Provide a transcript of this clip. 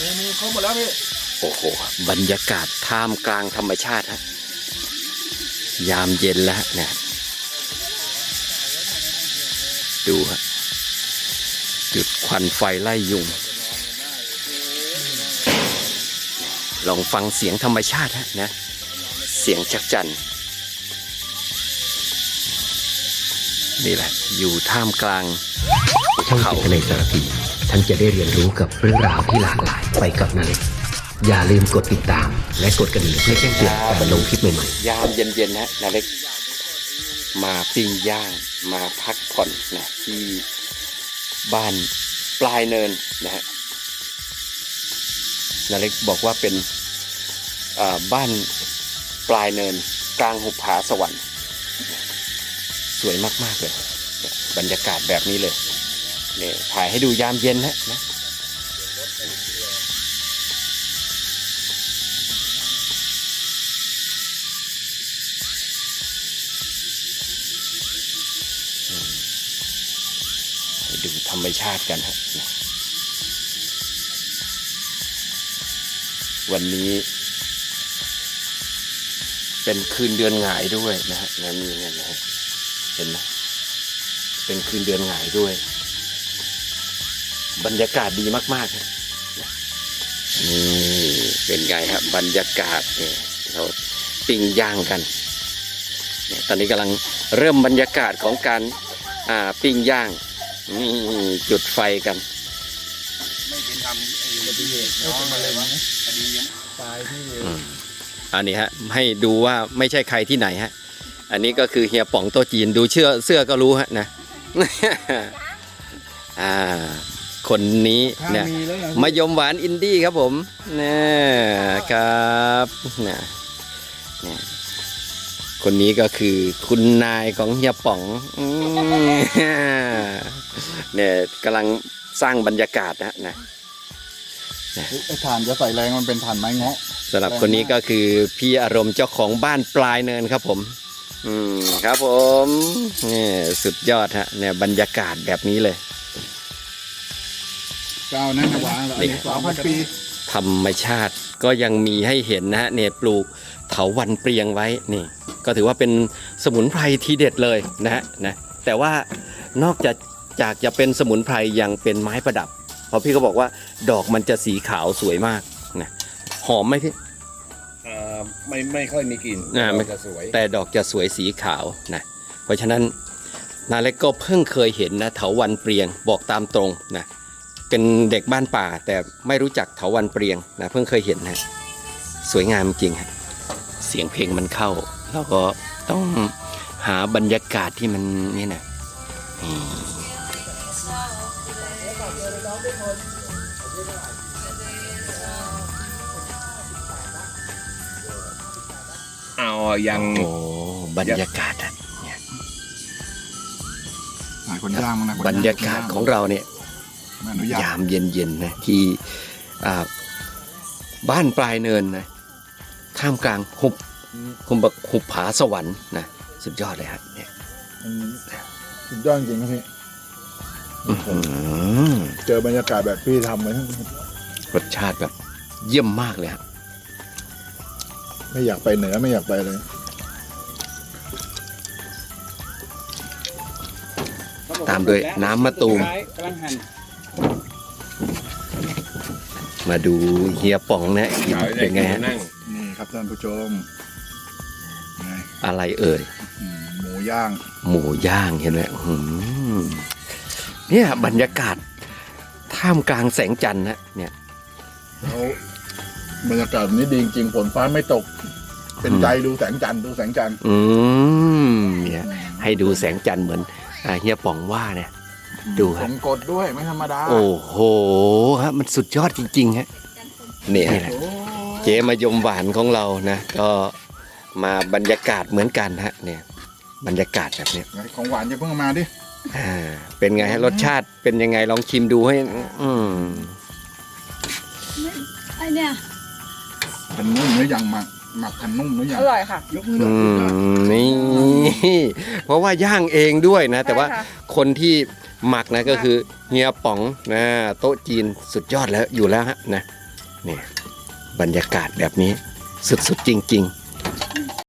มีมีครบหมดแล้วพี่ โอ้โห บรรยากาศท่ามกลางธรรมชาติฮะ ยามเย็นแล้วฮะเนี่ยดูฮะ จุดควันไฟไล่ยุง ลองฟังเสียงธรรมชาติฮะนะ เสียงจักจันนี่แหละ อยู่ท่ามกลางช่องจิตในสารพี ท่านจะได้เรียนรู้กับเรื่องราวที่หลากหลายไปกับนาเล็กอย่าลืมกดติดตาม และกดกระดิ่งเพื่อแจ้งเตือนการลงคลิปใหม่ๆ ยามเย็นๆนะนาเล็ก มาปิ้งย่างมาพักผ่อนนะที่บ้านปลายเนินนะฮะนาเล็กบอกว่าเป็นบ้านปลายเนิน กลางหุบผาสวรรค์ สวยมากๆเลย บรรยากาศแบบนี้เลย เนี่ยถ่ายให้ดูยามเย็นนะนะดูธรรมชาติกันฮะนะวันนี้เป็นคืนเดือนหงายด้วยนะฮะนะมีเงี้ยนะฮะเห็นไหมเป็นคืนเดือนหงายด้วย บรรยากาศดีมากๆครับนี่เป็นไงครับบรรยากาศเนี่ยเราปิ้งย่างกันเนี่ยตอนนี้กำลังเริ่มบรรยากาศของการอ่าปิ้งย่างนี่จุดไฟกันไม่เป็นทำไอ้อุบัติเหตุน้องอะไรวะคดียังตายที่อืมอันนี้ฮะให้ดูว่าไม่ใช่ใครที่ไหนฮะ อันนี้ก็คือเฮียป๋องโตะจีนดูเชื่อเสื้อก็รู้ฮะนะอ่า คนนี้ถ้าเนี่ยมีแล้วอย่างมายมหวานอินดี้ครับผมนะครับนะเนี่ยคนนี้ก็คือคุณนายของเฮียป๋องอืมเนี่ยกำลังสร้างบรรยากาศนะนะไอ้ถ่านจะใส่แรงมันเป็นถ่านไม้เงาะสำหรับคนนี้ก็คือพี่อารมณ์เจ้าของบ้านปลายเนินครับผม อืมครับผมนี่สุดยอดฮะเนี่ยบรรยากาศแบบนี้เลย เก้านั่นนะวางแล้วอันนี้สองพันปีธรรมชาติก็ยังมีให้เห็นนะฮะเนี่ยปลูกเถาวันเปรียงไว้นี่ ก็ถือว่าเป็นสมุนไพรทีเด็ดเลยนะฮะนะแต่ว่านอกจากจากจะเป็นสมุนไพรยังเป็นไม้ประดับ เพราะพี่ก็บอกว่าดอกมันจะสีขาวสวยมากนะหอมไหมพี่อ่าไม่ไม่ค่อยมีกลิ่นอ่าไม่จะสวย แต่ดอกจะสวยสีขาวนะเพราะฉะนั้นนาเล็กก็เพิ่งเคยเห็นนะเถาวันเปรียงบอกตามตรงนะ เป็นเด็กบ้านป่า แต่ไม่รู้จักเถาวันเปรียงนะเพิ่งเคยเห็นนะสวยงามจริงฮะเสียงเพลงมันเข้าแล้วก็ต้องหาบรรยากาศที่มันนี่นะนี่เอายังโอ้บรรยากาศอะเนี่ยหลายคนย่างมั้งนะคนบรรยากาศของเราเนี่ยไม่อนุญาต ยามเย็นๆนะที่อ่าบ้านปลายเนินนะท่ามกลางหุบหุบหุบผาสวรรค์นะสุดยอดเลยฮะเนี่ยมันสุดยอดจริงครับพี่อื้อหือเจอบรรยากาศแบบพี่ทำไว้รสชาติแบบเยี่ยมมากเลยฮะไม่อยากไปเหนือไม่อยากไปเลยตามด้วยน้ำมะตูมกำลังหั่น มาดูเฮียป๋องนะกินเป็นไงฮะนี่ครับท่านผู้ชมไงอะไรเอ่ยอืมหมูย่าง หมูย่างเห็นไหมอื้อหือเนี่ยบรรยากาศท่ามกลางแสงจันทร์นะเนี่ยแล้วบรรยากาศนี้ดีจริงๆฝนฟ้าไม่ตก เป็นใจดูแสงจันทร์ดูแสงจันทร์อืมเนี่ยให้ดูแสงจันทร์เหมือนอ่าเฮียป๋องว่าเนี่ย ดูผฮะมกดด้วยไม่ธรรมดาโอ้โหฮะมันสุดยอดจริงๆฮะเนี่ยแหละโอ้เจมายมหวานของเรานะ ก็มาบรรยากาศเหมือนกันฮะเนี่ยบรรยากาศแบบเนี้ยไหนของหวานจะเพิ่งเอามาดิอ่าเป็นไงฮะรสชาติเป็นยังไงลองชิมดูให้ อืมไอเนี่ยพันนุ่มหรือยังหมักหมักพันนุ่มหรือยังอร่อยค่ะ ยกมือหน่อือยมนี่เพราะว่าย่างเองด้วยนะ แต่ว่าใช่ค่ะ คนที่ หมักนะก็คือเฮียป๋องนะโต๊ะจีนสุดยอดแล้วอยู่แล้วฮะนะนี่บรรยากาศแบบนี้สุดๆจริง ๆ